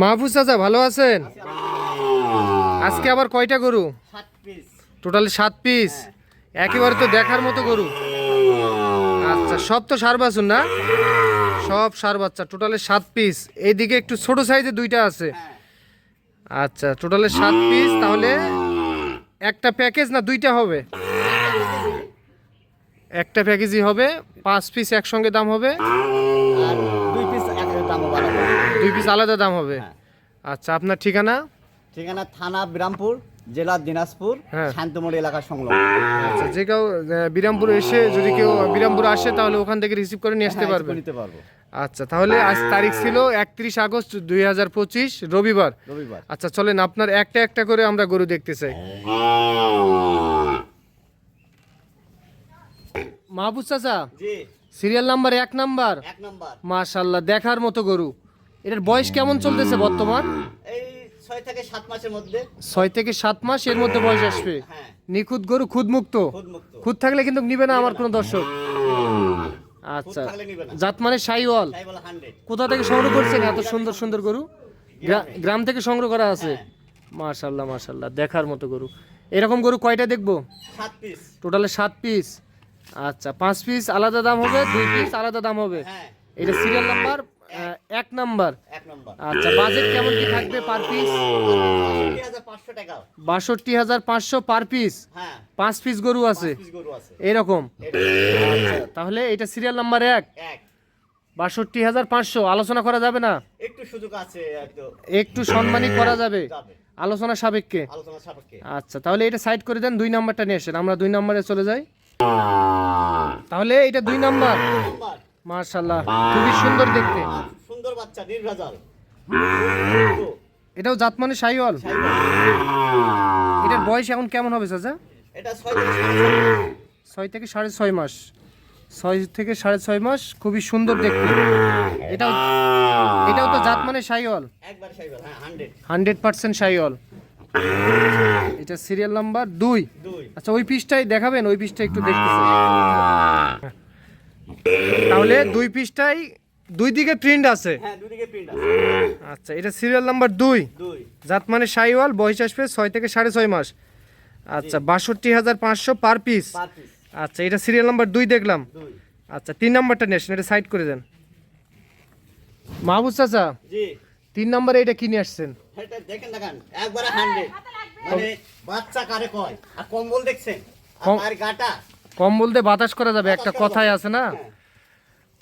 মাহফুজ চাচা, ভালো আছেন? আজকে আবার কয়টা গরু? টোটালি সাত পিস একেবারে তো দেখার মতো গরু। আচ্ছা সব তো সার বাছুন না? সব সার বাচ্চা টোটালে সাত পিস এইদিকে একটু ছোট সাইজে দুইটা আছে। আচ্ছা টোটালে সাত পিস তাহলে একটা প্যাকেজ না দুইটা হবে? একটা প্যাকেজই হবে, পাঁচ পিস একসঙ্গে দাম হবে। পিস আলাদা দাম হবে। আচ্ছা আপনার ঠিকানা? ঠিকানা থানা বিরামপুর জেলা দিনাজপুর হ্যাঁ। শান্তমোড়ি এলাকার সংলগ্ন। আচ্ছা যে কেউ বিরামপুর এসে যদি কেউ বিরামপুর আসে তাহলে ওখান থেকে রিসিভ করে নিয়ে আসতে হ্যাঁ, পারবে। নিতে পারব। আচ্ছা তাহলে আজ তারিখ ছিল একত্রিশ আগস্ট দুই হাজার পঁচিশ রবিবার। রবিবার। আচ্ছা চলেন আপনার একটা একটা করে আমরা গরু দেখতে চাই। মাহবুব চাচা সিরিয়াল নাম্বার এক নম্বর মাশাল্লাহ দেখার মতো গরু। এটার বয়স কেমন চলতেছে বর্তমান? এই ছয় থেকে সাত মাসের মধ্যে। ছয় থেকে সাত মাস এর মধ্যে বয়স আসবে? হ্যাঁ। নিখুঁত গরু খুদ মুক্ত খুদ মুক্ত খুদ থাকলে কিন্তু নিবে না আমার কোনো দর্শক। আচ্ছা। জাত মানে সাইওয়াল। কোথা থেকে সংগ্রহ করছেন? এত সুন্দর সুন্দর গরু? গ্রা- গ্রাম থেকে সংগ্রহ করা আছে? মাশাল্লাহ মাশাল্লাহ দেখার মতো গরু। এরকম গরু কয়টা দেখব? সাত পিস। টোটালে সাত পিস। আচ্ছা পাঁচ পিস আলাদা দাম হবে দুই পিস আলাদা দাম হবে? হ্যাঁ। এটা সিরিয়াল নাম্বার এক নাম্বার। আচ্ছা বাজেট কেমন কি থাকবে পার পিস বাষট্টি হাজার পাঁচশো পার পিস হ্যাঁ। পাঁচ পিস গরু আছে? এরকম? আচ্ছা তাহলে এটা সিরিয়াল নাম্বার এক? বাষট্টি হাজার পাঁচশো আলোচনা করা যাবে না? একটু সুযোগ আছে একটু সম্মানী করা যাবে? আলোচনা সাপেক্ষে? আচ্ছা তাহলে এটা সাইড করে দেন দুই নাম্বারটা নিয়ে আসেন। আমরা দুই নাম্বারে চলে যাই। তাহলে এটা দুই নাম্বার। মার্শাল্লাহ খুবই সুন্দর দেখতে। সুন্দর বাচ্চা নির্ভেজাল। এটাও জাত মানে সাইওয়াল এটার বয়স এখন কেমন হবে চাচা? এটা ছয় থেকে সাড়ে ছয়। মাস। ছয় থেকে সাড়ে ছয় মাস। খুবই সুন্দর দেখতে। এটাও এটাও তো জাত মানে সাইবার হ্যাঁ হান্ড্রেড। পার্সেন্ট সাইওয়াল এটা সিরিয়াল নাম্বার দুই। আচ্ছা ওই পিসটাই দেখাবেন ওই পিসটা একটু দেখতেছি তাহলে দুই পিসটাই দুই দিকে প্রিন্ট আছে। হ্যাঁ আছে। আচ্ছা এটা সিরিয়াল নাম্বার দুই। দুই। জাত মানে সাইওয়াল বয়স আসবে ছয় থেকে সাড়ে ছয় মাস। আচ্ছা বাষট্টি হাজার পাঁচশো পার পিস আচ্ছা এটা সিরিয়াল নাম্বার দুই দেখলাম। আচ্ছা তিন নাম্বারটা নেসেন এটা সাইড করে দেন। মাহবুব চাচা তিন নাম্বারে এটা কিনে আসছেন? এটা দেখেন একবারে হান্ড্রেড মানে বাচ্চা কারে কয়? আর কম্বল দেখছেন? কম- আর গাটা? কম বলতে বাতাস করা যাবে একটা কথাই আছে না? হ্যাঁ।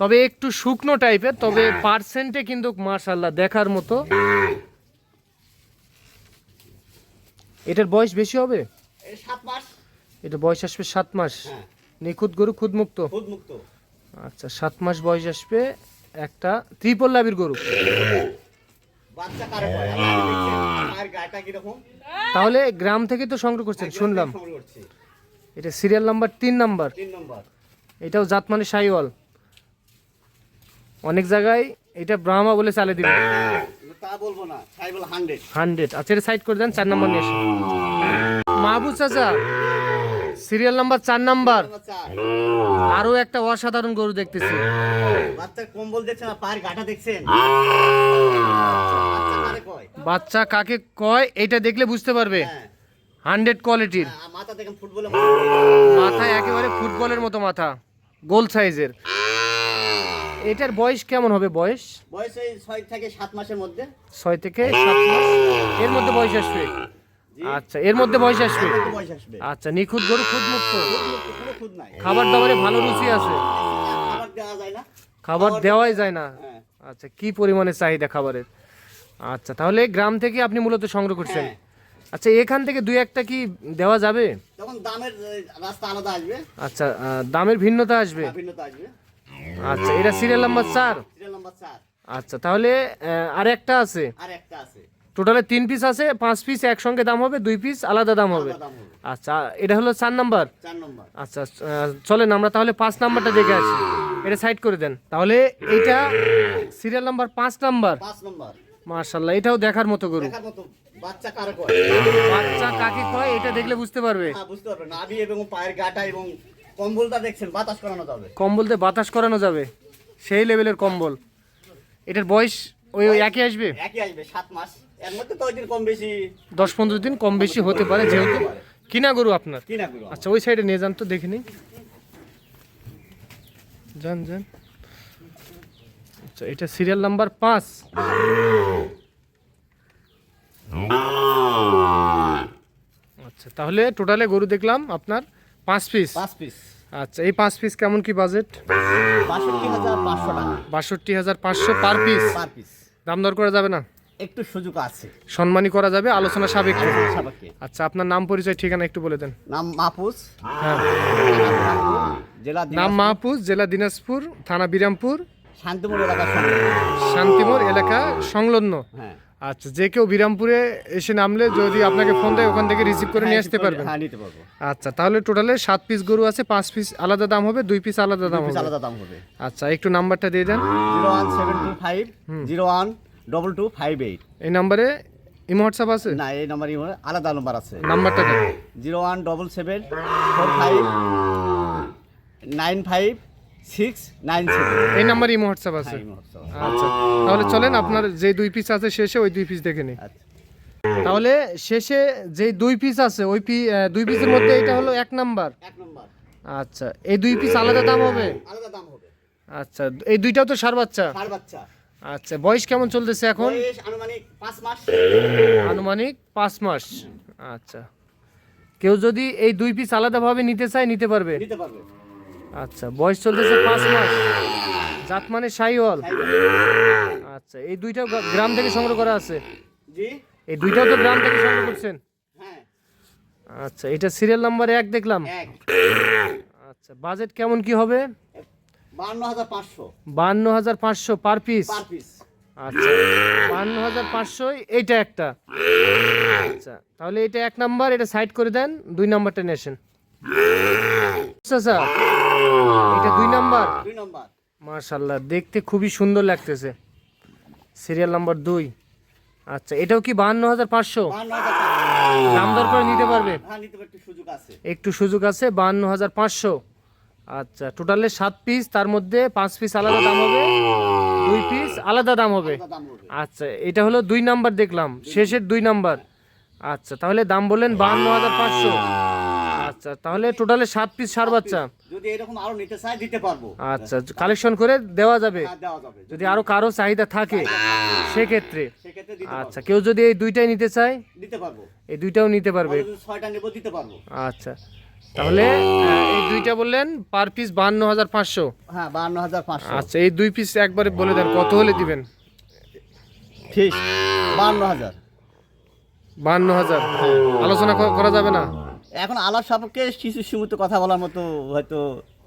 তবে একটু শুকনো টাইপের তবে পার্সেন্টে কিন্তু মার্শাল্লাহ দেখার মতো। এটার বয়স বেশি হবে? এটা বয়স আসবে সাত মাস? হ্যাঁ। নিখুঁত গরু খুদ মুক্ত আচ্ছা সাত মাস বয়স আসবে একটা ত্রিপল লাভির গরু। তাহলে গ্রাম থেকে তো সংগ্রহ করছেন শুনলাম। এটা সিরিয়াল নাম্বার তিন নাম্বার নম্বর এটাও জাত মানে সাইওয়াল। অনেক জায়গায় এটা ব্রাহ্মা বলে চালে দিবে। তা বলব না সাইবল হান্ড্রেড হান্ড্রেড আচ্ছা এটা সাইড করে দেন চার নাম্বার নিয়ে আসেন। মাহবুব চাচা সিরিয়াল নাম্বার। চার নাম্বার আরও একটা অসাধারণ গরু দেখতেছি। বাচ্চার কম্বল দেখছেন আর পায়ের গাটা দেখছেন? বাচ্চা বাচ্চা কাকে কয় এটা দেখলে বুঝতে পারবে। হ্যাঁ। হান্ড্রেড কোয়ালিটির হ্যাঁ, মাথা মাথায় একেবারে ফুটবলের মতো মাথা। গোল সাইজের এটার বয়স কেমন হবে বয়স? বয়স এই ছয় থেকে সাত মাসের মধ্যে। ছয় থেকে সাত মাস। এর মধ্যে বয়স আসবে? আচ্ছা এর মধ্যে বয়স আসবে? আচ্ছা নিখুঁত গরু খুদ মুক্ত। খাবার দাবারে ভালো রুচি আছে? খাবার দেওয়া যায় না। খাবার দেওয়াই যায় না? হ্যাঁ। আচ্ছা কি পরিমাণে চাহিদা খাবারের? আচ্ছা তাহলে গ্রাম থেকে আপনি মূলত সংগ্রহ করছেন। হ্যাঁ। আচ্ছা এখান থেকে দুই একটা কি দেওয়া যাবে? তখন দামের রাস্তা আলাদা আসবে। আচ্ছা দামের ভিন্নতা আসবে? ভিন্নতা আসবে। আচ্ছা এটা সিরিয়াল নাম্বার চার? সিরিয়াল নাম্বার চার। আচ্ছা তাহলে আর একটা আছে? টোটালে তিন পিস আছে পাঁচ পিস একসঙ্গে দাম হবে দুই পিস আলাদা দাম হবে। আচ্ছা এটা হলো চার নাম্বার আচ্ছা আহ, চলেন আমরা তাহলে পাঁচ নাম্বারটা দেখে আসি। এটা সাইড করে দেন। তাহলে এটা সিরিয়াল নাম্বার পাঁচ নাম্বার মার্শাল্লাহ এটাও দেখার মতো গরু। দেখার মতো বাচ্চা কারে কয়? বাচ্চা কাকে কয় এটা দেখলে বুঝতে পারবে। হ্যাঁ বুঝতে পারবেন নাভি এবং পায়ের গাটা এবং কম্বলটা দেখছেন বাতাস করানো যাবে। কম্বল দিয়ে বাতাস করানো যাবে। সেই লেভেলের কম্বল। এটার বয়স ওই ওই একই আসবে? একই আসবে সাত মাস। এর মধ্যে তো দিন কম বেশি দশ পনেরো দিন কম বেশি হতে পারে যেহেতু। কিনা গরু আপনার? কি না করব আচ্ছা ওই সাইডে নিয়ে যান তো দেখে নিই। যান যান। আচ্ছা এটা সিরিয়াল নাম্বার পাঁচ। আচ্ছা তাহলে টোটালে গরু দেখলাম আপনার পাঁচ পিস পাঁচ পিস আচ্ছা এই পাঁচ পিস কেমন কি বাজেট বাষট্টি হাজার পাঁচশো টাকা। বাষট্টি হাজার পাঁচশো পার পিস পার পিস দাম দর করা যাবে না? একটু সুযোগ আছে। সম্মানই করা যাবে আলোচনা সাপেক্ষে। আচ্ছা আপনার নাম পরিচয় ঠিকানা একটু বলে দেন। নাম মাহফুজ। হ্যাঁ। জেলা নাম মাহপুজ জেলা দিনাজপুর থানা বিরামপুর। শান্তিপুর এলাকার সঙ্গে শান্তিমোর এলাকা সংলগ্ন। হ্যাঁ। আচ্ছা যে কেউ বিরামপুরে এসে নামলে যদি আপনাকে ফোন দেয় ওখান থেকে রিসিভ করে নিয়ে আসতে পারবেন। হ্যাঁ নিতে পারব। আচ্ছা তাহলে টোটালে সাত পিস গরু আছে পাঁচ পিস আলাদা দাম হবে দুই পিস আলাদা দাম হবে। আলাদা দাম হবে। আচ্ছা একটু নাম্বারটা দিয়ে দেন। Zero one seven two five zero one double two five eight এই নাম্বারে ইমো হোয়াটসঅ্যাপ আছে? না এই নাম্বারই আলাদা নাম্বার আছে। নাম্বারটা দেন। Zero one double seven four five nine five six nine seven এই নাম্বারে ইমো হোয়াটসঅ্যাপ আছে। আচ্ছা তাহলে চলেন আপনার যে দুই পিস আছে শেষে ওই দুই পিস দেখে নিই। আচ্ছা। তাহলে শেষে যে দুই পিস আছে ওই পি দুই পিসের মধ্যে এটা হলো এক নাম্বার। আচ্ছা এই দুই পিস আলাদা দাম হবে? আলাদা দাম হবে। আচ্ছা এই দুইটাও তো সার বাচ্চা? আচ্ছা বয়স কেমন চলতেছে এখন? আনুমানিক পাঁচ মাস। আনুমানিক পাঁচ মাস। আচ্ছা কেউ যদি এই দুই পিস আলাদাভাবে নিতে চায় নিতে পারবে? নিতে পারবে। আচ্ছা বয়স চলতেছে পাঁচ মাস। জাত মানে সাইওয়াল আচ্ছা এই দুইটাও গ্রা- গ্রাম থেকে সংগ্রহ করা আছে? জি। এই দুইটাও তো গ্রাম থেকে সংগ্রহ করছেন? হ্যাঁ। আচ্ছা এটা সিরিয়াল নাম্বার এক দেখলাম। আচ্ছা বাজেট কেমন কি হবে? বান্ন হাজার পাঁচশো। বান্ন হাজার পাঁচশো পার পিস আচ্ছা বান্ন হাজার পাঁচশো এইটা একটা। আচ্ছা তাহলে এটা এক নাম্বার এটা সাইড করে দেন দুই নাম্বারটা নেছেন আচ্ছা স্যার। এটা দুই নাম্বার? দুই নম্বর। মার্শাল্লাহ দেখতে খুবই সুন্দর লাগতেছে। সিরিয়াল নাম্বার দুই। আচ্ছা এটাও কি বাহান্ন হাজার পাঁচশো? বান্ন হাজার পাঁচশো। দাম দর করে নিতে পারবে? হ্যাঁ একটু সুযোগ আছে বাহান্ন হাজার পাঁচশো। আচ্ছা টোটালে সাত পিস তার মধ্যে পাঁচ পিস আলাদা দাম হবে দুই পিস আলাদা দাম হবে। আলাদা দাম হবে। আচ্ছা এটা হলো দুই নাম্বার দেখলাম শেষের দুই নাম্বার। আচ্ছা তাহলে দাম বললেন বাহান্ন হাজার পাঁচশো। আচ্ছা তাহলে টোটালে সাত পিস সার বাচ্চা। যদি এরকম আরও নিতে চাই দিতে পারব। আচ্ছা কালেকশন করে দেওয়া যাবে। হ্যাঁ যদি আরও কারও চাহিদা থাকে সেক্ষেত্রে। সেক্ষেত্রে আচ্ছা কেউ যদি এই দুইটাই নিতে চায় দিতে পারব। এই দুইটাও নিতে পারবে। ছয়টা নেব দিতে পারব। আচ্ছা তাহলে এই দুইটা বললেন পার পিস বাহান্ন হাজার পাঁচশো। হ্যাঁ বান্ন হাজার পাঁচশো। আচ্ছা এই দুই পিস একবারে বলে দেন কত হলে দিবেন? ঠিক বান্ন হাজার। বাহান্ন হাজার। আলোচনা করা যাবে না? এখন আলাপ সাপেক্ষে কিছু সীমিত কথা বলার মতো হয়তো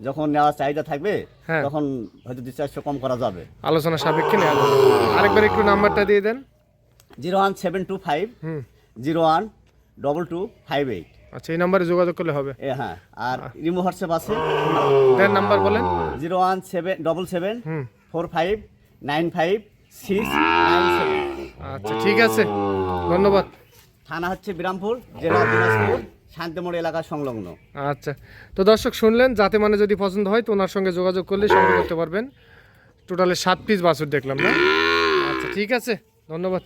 যখন নেওয়ার চাহিদা থাকবে হ্যাঁ। তখন হয়তো দু চারশো কম করা যাবে। আলোচনা সাপেক্ষে নেওয়া যাবে। আরেকবার একটু নাম্বারটা দিয়ে দেন। Zero one seven two five hmm. Zero one double two five eight. আচ্ছা এই নাম্বারে যোগাযোগ করলে হবে। এ হ্যাঁ আর রিমো হোয়াটসঅ্যাপ আছে। দেন নাম্বার বলেন। Zero one seven double seven hmm. Four five nine five six nine seven. আচ্ছা ঠিক আছে। ধন্যবাদ। থানা হচ্ছে বিরামপুর জেলা দিনাজপুর। শান্তিমোড় এলাকার সংলগ্ন। আচ্ছা তো দর্শক শুনলেন যাতে মানে যদি পছন্দ হয় তো ওনার সঙ্গে যোগাযোগ করলে সংগ্রহ করতে পারবেন। টোটালে সাত পিস বাছুর দেখলাম না? আচ্ছা ঠিক আছে, ধন্যবাদ।